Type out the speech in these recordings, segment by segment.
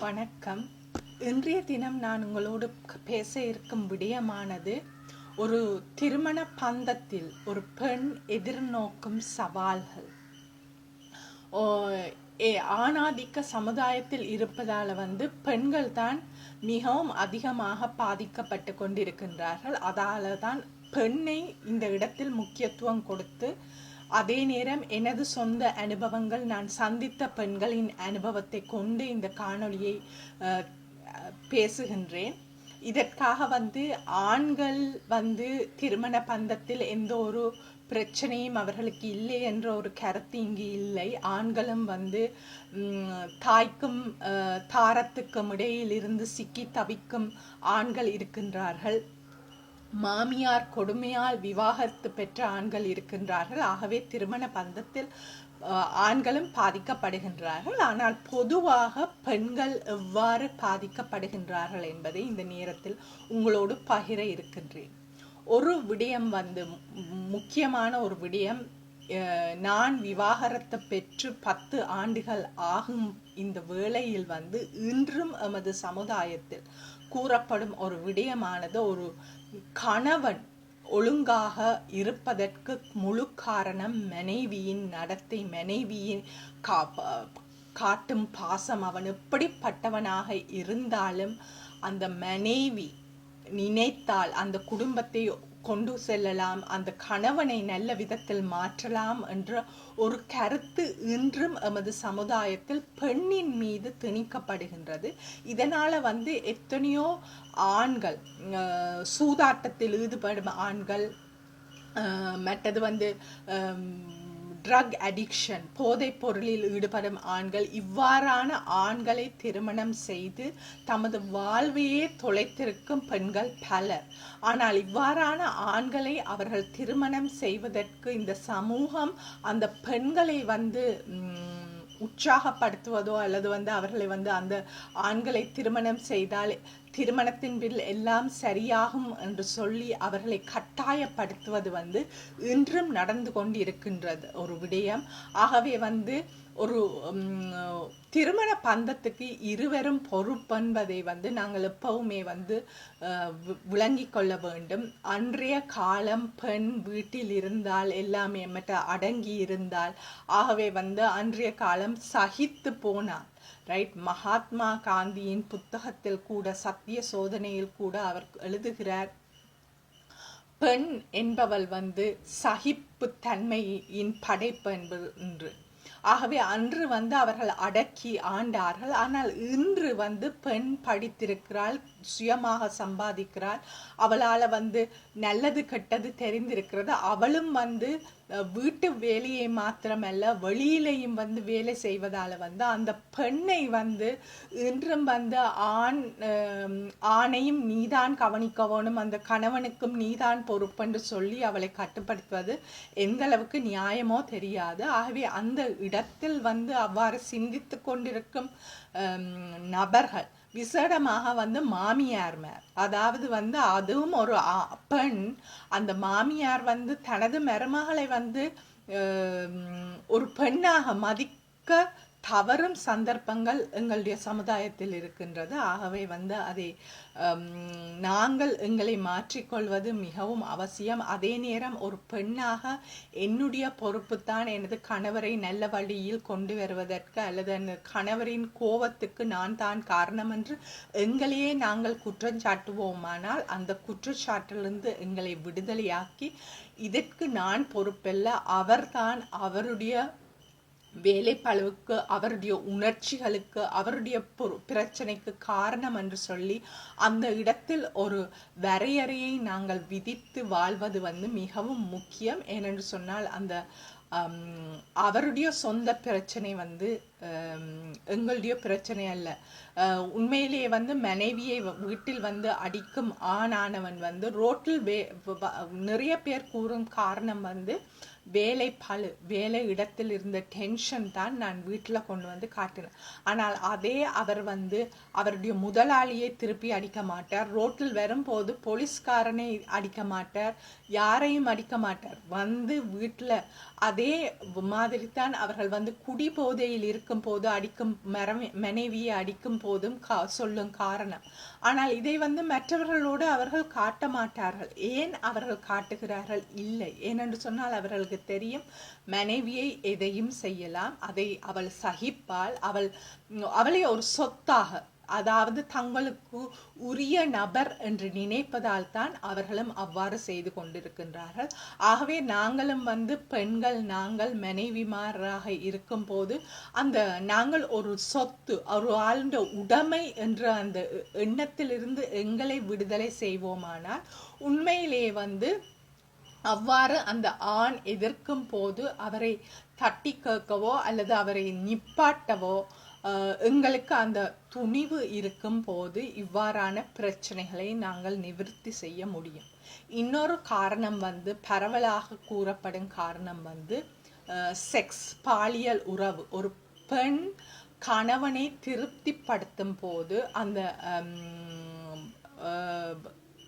வணக்கம். இன்றைய தினம் நான் உங்களோடு பேச இருக்கும் விடயமானது ஒரு திருமண பந்தத்தில் ஒரு பெண் எதிர்நோக்கும் சவால்கள். ஓ, ஆணாதிக்க சமுதாயத்தில் இருப்பதால வந்து பெண்கள் தான் மிகவும் அதிகமாக பாதிக்கப்பட்டு கொண்டிருக்கின்றார்கள். அதால தான் பெண்ணை இந்த இடத்தில் முக்கியத்துவம் கொடுத்து அதே நேரம் எனது சொந்த அனுபவங்கள் நான் சந்தித்த பெண்களின் அனுபவத்தை கொண்டு இந்த காணொளியை பேசுகின்றேன். இதற்காக வந்து ஆண்கள் வந்து திருமண பந்தத்தில் எந்த ஒரு பிரச்சனையும் அவர்களுக்கு இல்லை என்ற ஒரு கருத்து இங்கு இல்லை. ஆண்களும் வந்து தாய்க்கும் தாரத்துக்கும் இடையில் இருந்து சிக்கி தவிக்கும் ஆண்கள் இருக்கின்றார்கள். மாமியார் கொடுமையால் விவாகரத்து பெற்ற ஆண்கள் இருக்கின்றார்கள். ஆகவே திருமண பந்தத்தில் ஆண்களும் பாதிக்கப்படுகின்றார்கள். ஆனால் பொதுவாக பெண்கள் எவ்வாறு பாதிக்கப்படுகின்றார்கள் என்பதை இந்த நேரத்தில் உங்களோடு பகிர இருக்கின்றேன். ஒரு விடயம் வந்து முக்கியமான ஒரு விடயம் நான் விவாகரத்தை பெற்று பத்து ஆண்டுகள் ஆகும் இந்த வேளையில் வந்து இன்றும் எமது சமுதாயத்தில் கூறப்படும் ஒரு விடயமானது ஒரு கணவன் ஒழுங்காக இருப்பதற்கு முழு காரணம் மனைவியின் நடத்தை மனைவியின் கா காட்டும் பாசம். அவன் எப்படிப்பட்டவனாக இருந்தாலும் அந்த மனைவி நினைத்தால் அந்த குடும்பத்தை கொண்டு செல்லலாம். அந்த கணவனை நல்ல விதத்தில் மாற்றலாம் என்ற ஒரு கருத்து இன்றும் எமது சமுதாயத்தில் பெண்ணின் மீது திணிக்கப்படுகின்றது. இதனால் வந்து எத்தனையோ ஆண்கள் சூதாட்டத்தில் ஈடுபடும் ஆண்கள் மற்றது வந்து ட்ரக் அடிக்ஷன் போதைப் பொருளில் ஈடுபடும் ஆண்கள் இவ்வாறான ஆண்களை திருமணம் செய்து தமது வாழ்வையே தொலைத்திருக்கும் பெண்கள் பலர். ஆனால் இவ்வாறான ஆண்களை அவர்கள் திருமணம் செய்வதற்கு இந்த சமூகம் அந்த பெண்களை வந்து உற்சாகப்படுத்துவதோ அல்லது வந்து அவர்களை வந்து அந்த ஆண்களை திருமணம் செய்தால் திருமணத்தின் பில் எல்லாம் சரியாகும் என்று சொல்லி அவர்களை கட்டாயப்படுத்துவது வந்து இன்றும் நடந்து கொண்டு இருக்கின்றது ஒரு விடயம். ஆகவே வந்து ஒரு திருமண பந்தத்துக்கு இருவரும் பொறுப்பென்பதை வந்து நாங்கள் எப்பவுமே வந்து விளங்கி கொள்ள வேண்டும். அன்றைய காலம் பெண் வீட்டில் இருந்தால் எல்லாமே மற்ற அடங்கி இருந்தால் ஆகவே வந்து அன்றைய காலம் சகித்து போனார் ரைட் மகாத்மா காந்தியின் புத்தகத்தில் கூட சத்திய சோதனையில் கூட அவர் எழுதுகிறார் பெண் என்பவள் வந்து சகிப்பு தன்மையின் படைப்பு என்பது என்று ஆகவே அன்று வந்து அவர்கள் அடக்கி ஆண்டார்கள். ஆனால் இன்று வந்து பெண் படித்திருக்கிறாள் சுயமாக சம்பாதிக்கிறாள். அவளால் வந்து நல்லது கெட்டது தெரிந்திருக்கிறது. அவளும் வந்து வீட்டு வேலையை மாத்திரமல்ல வெளியிலையும் வந்து வேலை செய்வதால் வந்து அந்த பெண்ணை வந்து இன்றும் வந்து ஆண் ஆணையும் நீதான் கவனிக்க வேணும் அந்த கணவனுக்கும் நீதான் பொறுப்பென்று சொல்லி அவளை கட்டுப்படுத்துவது எந்த அளவுக்கு நியாயமோ தெரியாது. ஆகவே அந்த இடத்தில் வந்து அவ்வாறு சிந்தித்து கொண்டிருக்கும் நபர்கள் விசேடமாக வந்து மாமியார் மேர் அதாவது வந்து அதுவும் ஒரு பெண். அந்த மாமியார் வந்து தனது மருமகளை வந்து ஒரு பெண்ணாக மதிக்க தவறும் சந்தர்ப்பங்கள் எங்களுடைய சமுதாயத்தில் இருக்கின்றது. ஆகவே வந்து அதை நாங்கள் எங்களை மாற்றிக்கொள்வது மிகவும் அவசியம். அதே நேரம் ஒரு பெண்ணாக என்னுடைய பொறுப்புத்தான் எனது கணவரை நல்ல வழியில் கொண்டு வருவதற்கு அல்லது கணவரின் கோபத்துக்கு நான் தான் காரணம் என்று எங்களையே நாங்கள் குற்றம் சாட்டுவோமானால் அந்த குற்றச்சாட்டிலிருந்து எங்களை விடுதலையாக்கி இதற்கு நான் பொறுப்பல்ல. அவர்தான் அவருடைய வேலைப்பளுவுக்கு அவருடைய உணர்ச்சிகளுக்கு அவருடைய பொரு- பிரச்சனைக்கு காரணம் என்று சொல்லி அந்த இடத்தில் ஒரு வரையறையை நாங்கள் விதித்து வாழ்வது வந்து மிகவும் முக்கியம். ஏனென்று சொன்னால் அந்த அவருடைய சொந்த பிரச்சனை வந்து எங்களுடைய பிரச்சனை அல்ல. உண்மையிலேயே வந்து மனைவியை வ- வீட்டில் வந்து அடிக்கும் ஆணானவன் வந்து ரோட்டில் வே நிறைய பேர் கூறும் காரணம் வந்து வேலை பழு வேலை இடத்தில் இருந்த டென்ஷன் தான் நான் வீட்டில் கொண்டு வந்து காட்டினேன். ஆனால் அதே அவர் வந்து அவருடைய முதலாளியை திருப்பி அடிக்க மாட்டார். ரோட்டில் வரும்போது போலீஸ்காரனை அடிக்க மாட்டார். யாரையும் அடிக்க மாட்டார். வந்து வீட்டில் அதே மாதிரி தான் அவர்கள் வந்து குடி போதையில் இருக்கும் போது அடிக்கும் மரமே மனைவியை அடிக்கும் போதும் கா சொல்லும் காரணம். ஆனால் இதை வந்து மற்றவர்களோடு அவர்கள் காட்ட மாட்டார்கள். ஏன் அவர்கள் காட்டுகிறார்கள்? இல்லை. ஏனென்று சொன்னால் அவர்களுக்கு தெரியும். மனைவியை எதையும் செய்யலாம். அதை அவள் சகிப்பாள். அவள் அவளை ஒரு சொத்தாக. அதாவது தங்களுக்கு உரிய நபர் என்று நினைப்பதால் தான் அவர்களும் அவ்வாறு செய்து கொண்டிருக்கின்றார்கள். ஆகவே நாங்களும் வந்து பெண்கள் நாங்கள் மனைவிமாராக இருக்கும் போது அந்த நாங்கள் ஒரு சொத்து ஒரு ஆளுடைய உடைமை என்ற அந்த எண்ணத்திலிருந்து எங்களை விடுதலை செய்வோமானால் உண்மையிலேயே வந்து அவ்வாறு அந்த ஆண் எதிர்க்கும் போது அவரை தட்டி கேட்கவோ அல்லது அவரை நிப்பாட்டவோ எங்களுக்கு அந்த துணிவு இருக்கும் போது இவ்வாறான பிரச்சனைகளை நாங்கள் நிவர்த்தி செய்ய முடியும். இன்னொரு காரணம் வந்து பரவலாக கூறப்படும் காரணம் வந்து செக்ஸ் பாலியல் உறவு. ஒரு பெண் கணவனை திருப்திப்படுத்தும் போது அந்த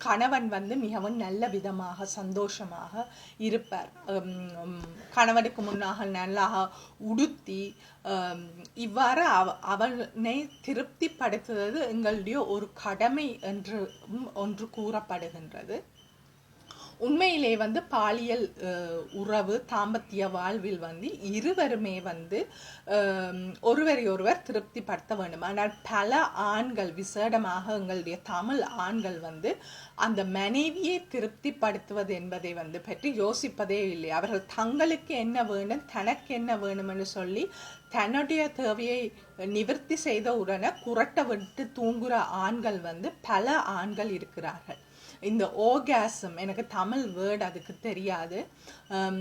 கணவன் வந்து மிகவும் நல்ல விதமாக சந்தோஷமாக இருப்பார். கணவனுக்கு முன்னாக நல்லாக உடுத்தி இவ்வாறு அவ அவனை திருப்திப்படுத்துவது எங்களுடைய ஒரு கடமை என்று ஒன்று கூறப்படுகின்றது. உண்மையிலே வந்து பாலியல் உறவு தாம்பத்திய வாழ்வில் வந்து இருவருமே வந்து ஒருவரை ஒருவர் திருப்திப்படுத்த வேண்டும். ஆனால் பல ஆண்கள் விசேடமாக எங்களுடைய தமிழ் ஆண்கள் வந்து அந்த மனைவியை திருப்திப்படுத்துவது என்பதை வந்து பற்றி யோசிப்பதே இல்லை. அவர்கள் தங்களுக்கு என்ன வேணும் தனக்கு என்ன வேணும்னு சொல்லி தன்னுடைய தேவையை நிவர்த்தி செய்த உடனே குரட்டை விட்டு தூங்குற ஆண்கள் வந்து பல ஆண்கள் இருக்கிறார்கள். இந்த ஓகாசம் எனக்கு தமிழ் வேர்டு அதுக்கு தெரியாது. Um,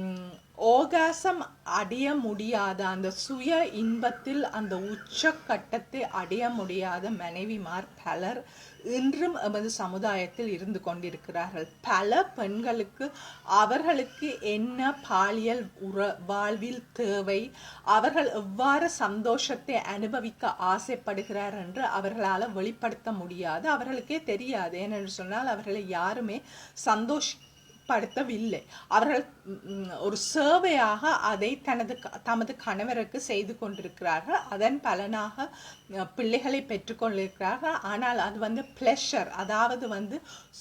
ஓகாசம் அடைய முடியாத அந்த சுய இன்பத்தில் அந்த உச்சக்கட்டத்தை அடைய முடியாத மனைவிமார் பலர் இன்றும் எமது சமுதாயத்தில் இருந்து கொண்டிருக்கிறார்கள். பல பெண்களுக்கு அவர்களுக்கு என்ன பாலியல் உற வாழ்வில் தேவை? அவர்கள் எவ்வாறு சந்தோஷத்தை அனுபவிக்க ஆசைப்படுகிறார் என்று அவர்களால் வெளிப்படுத்த முடியாது. அவர்களுக்கே தெரியாது. ஏனென்று சொன்னால் அவர்களை யாருமே சந்தோஷி படுத்தவில்லை அவர்கள் ஒரு சேவையாக அதை தனது க- தமது கணவருக்கு செய்து கொண்டிருக்கிறார்கள். அதன் பலனாக பிள்ளைகளை பெற்றுக்கொண்டிருக்கிறார்கள் ஆனால் அது வந்து பிளஷர் அதாவது வந்து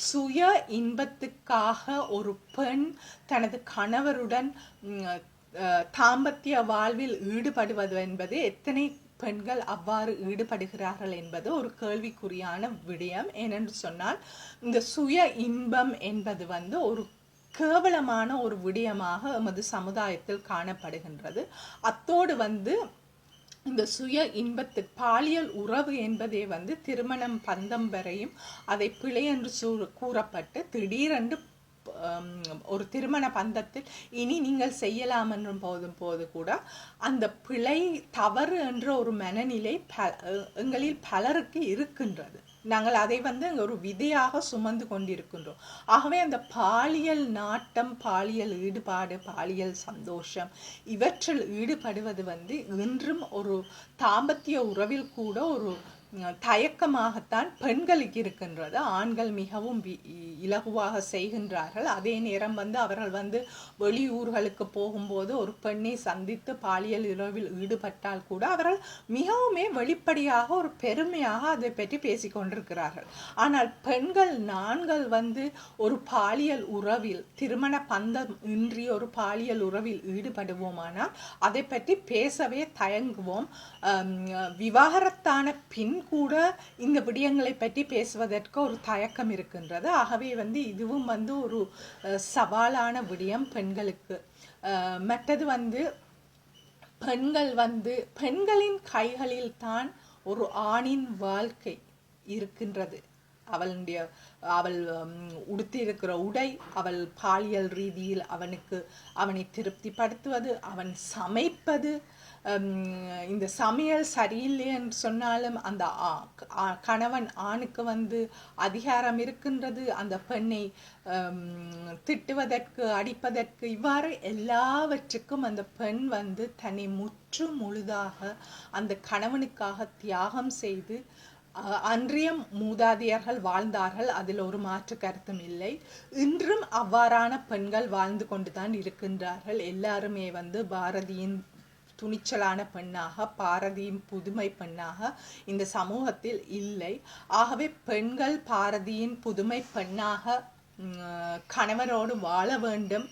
சுய இன்பத்துக்காக ஒரு பெண் தனது கணவருடன் தாம்பத்திய வாழ்வில் ஈடுபடுவது என்பது எத்தனை பெண்கள் அவ்வாறு ஈடுபடுகிறார்கள் என்பது ஒரு கேள்விக்குறியான விடயம். ஏனென்று சொன்னால் இந்த சுய இன்பம் என்பது வந்து ஒரு கேவலமான ஒரு விடயமாக எமது சமுதாயத்தில் காணப்படுகின்றது. அத்தோடு வந்து இந்த சுய இன்பத்து பாலியல் உறவு என்பதே வந்து திருமணம் பந்தம் வரையும் அதை பிழை என்று சூ- கூறப்பட்டு திடீரென்று ஒரு திருமண பந்தத்தில் இனி நீங்கள் செய்யலாம் என்றும் போதும் போது கூட அந்த பிழை தவறு என்ற ஒரு மனநிலை ப எங்களில் பலருக்கு இருக்கின்றது. நாங்கள் அதை வந்து ஒரு விதையாக சுமந்து கொண்டிருக்கின்றோம். ஆகவே அந்த பாலியல் நாட்டம் பாலியல் ஈடுபாடு பாலியல் சந்தோஷம் இவற்றில் ஈடுபடுவது வந்து இன்றும் ஒரு தாம்பத்திய உறவில் கூட ஒரு தயக்கமாகத்தான் பெண்களுக்கு இருக்கின்றது. ஆண்கள் மிகவும் வி- இ- இலகுவாக செய்கின்றார்கள். அதே நேரம் வந்து அவர்கள் வந்து வெளியூர்களுக்கு போகும்போது ஒரு பெண்ணை சந்தித்து பாலியல் உறவில் ஈடுபட்டால் கூட அவர்கள் மிகவுமே வெளிப்படையாக ஒரு பெருமையாக அதை பற்றி பேசிக் கொண்டிருக்கிறார்கள். ஆனால் பெண்கள் நான்கள் வந்து ஒரு பாலியல் உறவில் திருமண பந்தம் இன்றி ஒரு பாலியல் உறவில் ஈடுபடுவோமானால் அதை பற்றி பேசவே தயங்குவோம். விவாகரத்தான பின் கூட இந்த விடயங்களை பற்றி பேசுவதற்கு ஒரு தயக்கம் இருக்கின்றது. ஆகவே வந்து இதுவும் வந்து ஒரு சவாலான விடயம் பெண்களுக்கு. மற்றது வந்து பெண்கள் வந்து பெண்களின் கைகளில் தான் ஒரு ஆணின் வாழ்க்கை இருக்கின்றது. அவளுடைய அவள் உம், உடுத்தியிருக்கிற உடை அவள் பாலியல் ரீதியில் அவனுக்கு அவனை திருப்திப்படுத்துவது அவன் சமைப்பது Um, இந்த சமையல் சரியில்லை என்று சொன்னாலும் அந்த ஆ- ஆ- கணவன் ஆணுக்கு வந்து அதிகாரம் இருக்கின்றது. அந்த பெண்ணை um, திட்டுவதற்கு அடிப்பதற்கு இவ்வாறு எல்லாவற்றுக்கும் அந்த பெண் வந்து தன்னை முற்று முழுதாக அந்த கணவனுக்காக தியாகம் செய்து அஹ், அன்றைய மூதாதையர்கள் வாழ்ந்தார்கள். அதில் ஒரு மாற்று கருத்தும் இல்லை. இன்றும் அவ்வாறான பெண்கள் வாழ்ந்து கொண்டுதான் இருக்கின்றார்கள். எல்லாருமே வந்து பாரதியின் துணிச்சலான பெண்ணாக பாரதியின் புதுமை பெண்ணாக இந்த சமூகத்தில் இல்லை. ஆகவே பெண்கள் பாரதியின் புதுமை பெண்ணாக கணவரோடு வாழ வேண்டும்.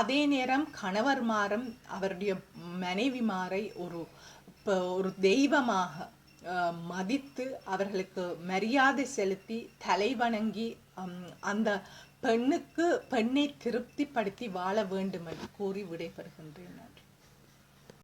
அதே நேரம் கணவர்மாரும் அவருடைய மனைவிமாரை ஒரு ஒரு தெய்வமாக மதித்து அவர்களுக்கு மரியாதை செலுத்தி தலை வணங்கி அந்த பெண்ணுக்கு பெண்ணை திருப்திப்படுத்தி வாழ வேண்டும் என்று கூறி விடைபெறுகின்றேன்